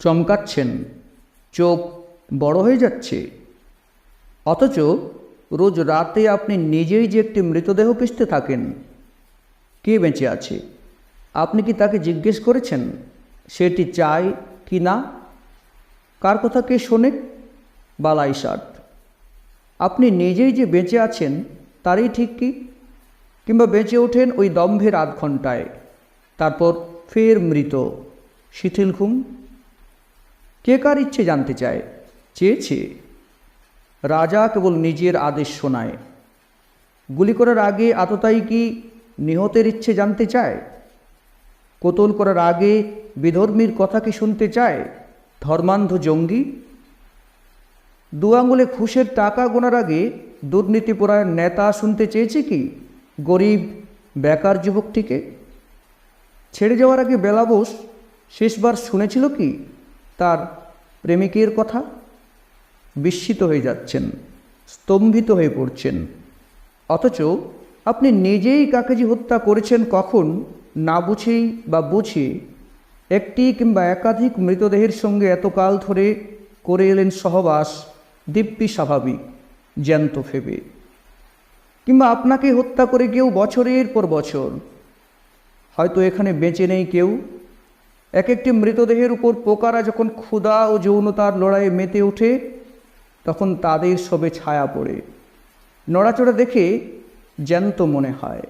চমকাচ্ছেন। চোখ বড় হয়ে যাচ্ছে। অথচ রোজ রাতে আপনি নিজেই যে একটি মৃতদেহ পিষতে থাকেন, কে বেঁচে আছে? আপনি কি তাকে জিজ্ঞেস করেছেন, সেটি চায় কি না? কার কথা কে শোনে? বালাই ষাট আপনি নিজেই যে বেঁচে আছেন, তারই ঠিক কি? কিংবা বেঁচে ওঠেন ওই দম্ভের আধ ঘন্টায় তারপর ফের মৃত, শিথিল ঘুম? কে কার ইচ্ছে জানতে চায়? চেয়েছে। রাজা কেবল নিজের আদেশ শোনায়। গুলি করার আগে আততায়ী কি নিহতের ইচ্ছে জানতে চায়? কোতল করার আগে বিধর্মীর কথা কি শুনতে চায় ধর্মান্ধ জঙ্গি? দু আঙুলে খুশের টাকা গোনার আগে দুর্নীতিপরায়ণ নেতা শুনতে চেয়েছে কি গরিব, বেকার যুবকটিকে? ছেড়ে যাওয়ার আগে বেলাবোস শেষবার শুনেছিল কি তার প্রেমিকের কথা বিস্মিত হয়ে যাচ্ছেন, স্তম্ভিত হয়ে পড়ছেন। অথচ আপনি নিজেই কাকেজি হত্যা করেছেন কখন না বুঝেই বা বুঝে একটি কিংবা একাধিক মৃতদেহের সঙ্গে এতকাল ধরে করে এলেন সহবাস দিব্যি স্বাভাবিক, জ্যান্ত ফেবে কিংবা আপনাকে হত্যা করে কেউ বছরের পর বছর, হয়তো এখানে বেঁচে নেই কেউ এক একটি মৃতদেহের উপর পোকারা যখন ক্ষুধা ও যৌনতার লড়াইয়ে মেতে ওঠে, তখন তাদের সবে ছায়া পড়ে। নড়াচড়া দেখে জ্যান্ত মনে হয়।